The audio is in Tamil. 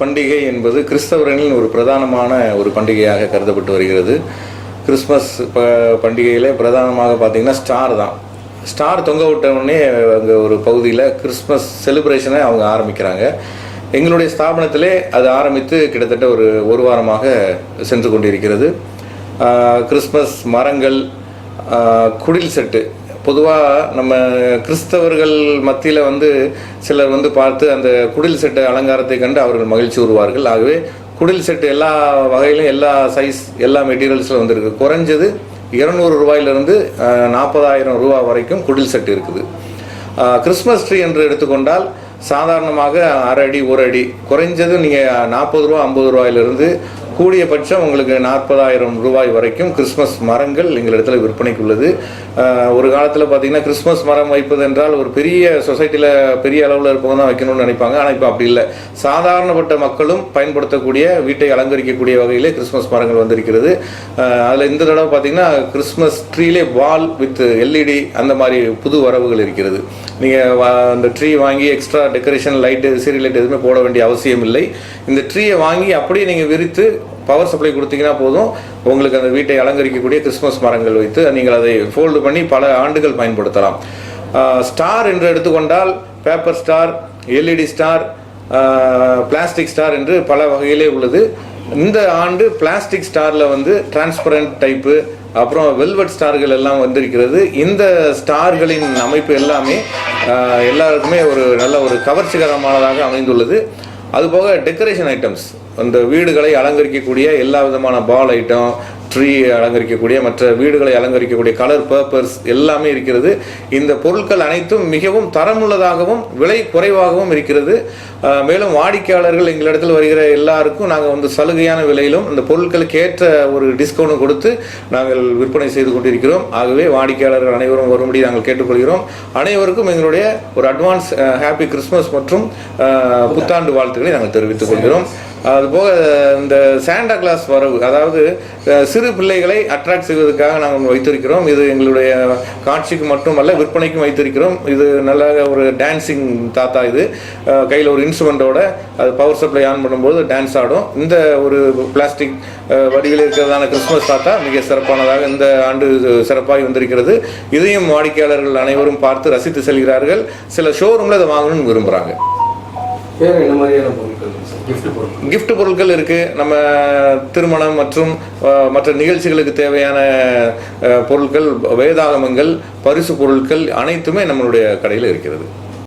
பண்டிகை என்பது கிறிஸ்தவர்களின் ஒரு பிரதானமான ஒரு பண்டிகையாக கருதப்பட்டு வருகிறது. கிறிஸ்மஸ் ப பண்டிகையில் பிரதானமாக பார்த்தீங்கன்னா ஸ்டார் தான். ஸ்டார் தொங்க விட்டவுடனே அங்கே ஒரு பகுதியில் கிறிஸ்மஸ் செலிப்ரேஷனை அவங்க ஆரம்பிக்கிறாங்க. எங்களுடைய ஸ்தாபனத்திலே அது ஆரம்பித்து கிட்டத்தட்ட ஒரு ஒரு வாரமாக சென்று கொண்டிருக்கிறது. கிறிஸ்மஸ் மரங்கள் குடில் செட்டு பொதுவாக நம்ம கிறிஸ்தவர்கள் மத்தியில் வந்து சிலர் வந்து பார்த்து அந்த குடில் செட்டு அலங்காரத்தை கண்டு அவர்கள் மகிழ்ச்சி உருவார்கள். ஆகவே குடில் செட்டு எல்லா வகையிலும் எல்லா சைஸ் எல்லா மெட்டீரியல்ஸில் வந்துருக்கு. குறைஞ்சது இருநூறு ரூபாயிலிருந்து நாற்பதாயிரம் ரூபா வரைக்கும் குடில் செட்டு இருக்குது. கிறிஸ்மஸ் ட்ரீ என்று எடுத்துக்கொண்டால் சாதாரணமாக அரை அடி ஒரு அடி. குறைஞ்சது நீங்கள் நாற்பது ரூபா ஐம்பது ரூபாயிலிருந்து கூடிய பட்சம் உங்களுக்கு நாற்பதாயிரம் ரூபாய் வரைக்கும் கிறிஸ்மஸ் மரங்கள் எங்களிடத்தில் விற்பனைக்கு உள்ளது ஒரு காலத்தில் பார்த்தீங்கன்னா கிறிஸ்மஸ் மரம் வைப்பது என்றால் ஒரு பெரிய சொசைட்டியில் பெரிய அளவில் இருப்பவங்க தான் வைக்கணும்னு நினைப்பாங்க. ஆனால் இப்போ அப்படி இல்லை. சாதாரணப்பட்ட மக்களும் பயன்படுத்தக்கூடிய வீட்டை அலங்கரிக்கக்கூடிய வகையிலே கிறிஸ்மஸ் மரங்கள் வந்திருக்கிறது. அதில் இந்த தடவை பார்த்தீங்கன்னா கிறிஸ்மஸ் ட்ரீலே வால் வித் எல்இடி அந்த மாதிரி புது வரவுகள் இருக்கிறது. நீங்கள் அந்த ட்ரீ வாங்கி extra decoration light serial light எதுவுமே போட வேண்டிய அவசியம் இல்லை இந்த ட்ரீயை வாங்கி அப்படியே நீங்கள் விரித்து பவர் சப்ளை கொடுத்தீங்கன்னா போதும். உங்களுக்கு அந்த வீட்டை அலங்கரிக்கக்கூடிய கிறிஸ்மஸ் மரங்கள் வைத்து நீங்கள் அதை ஃபோல்டு பண்ணி பல ஆண்டுகள் பயன்படுத்தலாம். ஸ்டார் என்று எடுத்துக்கொண்டால் paper star LED star plastic star என்று பல வகையிலே உள்ளது. இந்த ஆண்டு பிளாஸ்டிக் ஸ்டாரில் வந்து டிரான்ஸ்பரண்ட் டைப்பு அப்புறம் வெல்வெட் ஸ்டார்கள் எல்லாம் வந்திருக்கிறது. இந்த ஸ்டார்களின் அமைப்பு எல்லாமே எல்லாருக்குமே ஒரு நல்ல ஒரு கவர்ச்சிகரமானதாக அமைந்துள்ளது. அதுபோக டெக்கரேஷன் ஐட்டம்ஸ் அந்த வீடுகளை அலங்கரிக்கக்கூடிய எல்லா விதமான பால் ஐட்டம் ட்ரீ அலங்கரிக்கக்கூடிய மற்ற வீடுகளை அலங்கரிக்கக்கூடிய கலர் பேப்பர்ஸ் எல்லாமே இருக்கிறது. இந்த பொருட்கள் அனைத்தும் மிகவும் தரமுள்ளதாகவும் விலை குறைவாகவும் இருக்கிறது. மேலும் வாடிக்கையாளர்கள் எங்களிடத்தில் வருகிற எல்லாருக்கும் நாங்கள் வந்து சலுகையான விலையிலும் இந்த பொருட்களுக்கு ஏற்ற ஒரு டிஸ்கவுண்ட் கொடுத்து நாங்கள் விற்பனை செய்து கொண்டிருக்கிறோம். ஆகவே வாடிக்கையாளர்கள் அனைவரும் வரும்படி நாங்கள் கேட்டுக்கொள்கிறோம். அனைவருக்கும் எங்களுடைய ஒரு அட்வான்ஸ் ஹாப்பி கிறிஸ்மஸ் மற்றும் புத்தாண்டு வாழ்த்துக்களை நாங்கள் தெரிவித்துக் கொள்கிறோம். அதுபோக இந்த சாண்டா கிளாஸ் வரவு அதாவது அஹ், சிறு பிள்ளைகளை அட்ராக்ட் செய்வதற்காக நாங்கள் வைத்திருக்கிறோம். இது எங்களுடைய காட்சிக்கு மட்டுமல்ல விற்பனைக்கும் வைத்திருக்கிறோம். இது நல்ல ஒரு டான்சிங் தாத்தா இது. கையில் ஒரு இன்ஸ்ட்ருமெண்ட்டோட அது பவர் சப்ளை ஆன் பண்ணும்போது டான்ஸ் ஆடும். இந்த ஒரு பிளாஸ்டிக் வடிவில் இருக்கிறதான கிறிஸ்மஸ் தாத்தா மிக சிறப்பானதாக இந்த ஆண்டு சிறப்பாகி வந்திருக்கிறது. இதையும் வாடிக்கையாளர்கள் அனைவரும் பார்த்து ரசித்து செல்கிறார்கள். சில ஷோரூமில் இதை வாங்கணும்னு விரும்புகிறாங்க வேறு என்ன மாதிரியான பொருட்கள் கிஃப்ட் பொருட்கள். பொருட்கள் இருக்கு. நம்ம திருமணம் மற்றும் அஹ், மற்ற நிகழ்ச்சிகளுக்கு தேவையான அஹ், பொருட்கள் வேதாகமங்கள் பரிசு பொருட்கள் அனைத்துமே நம்மளுடைய கடையில் இருக்கிறது.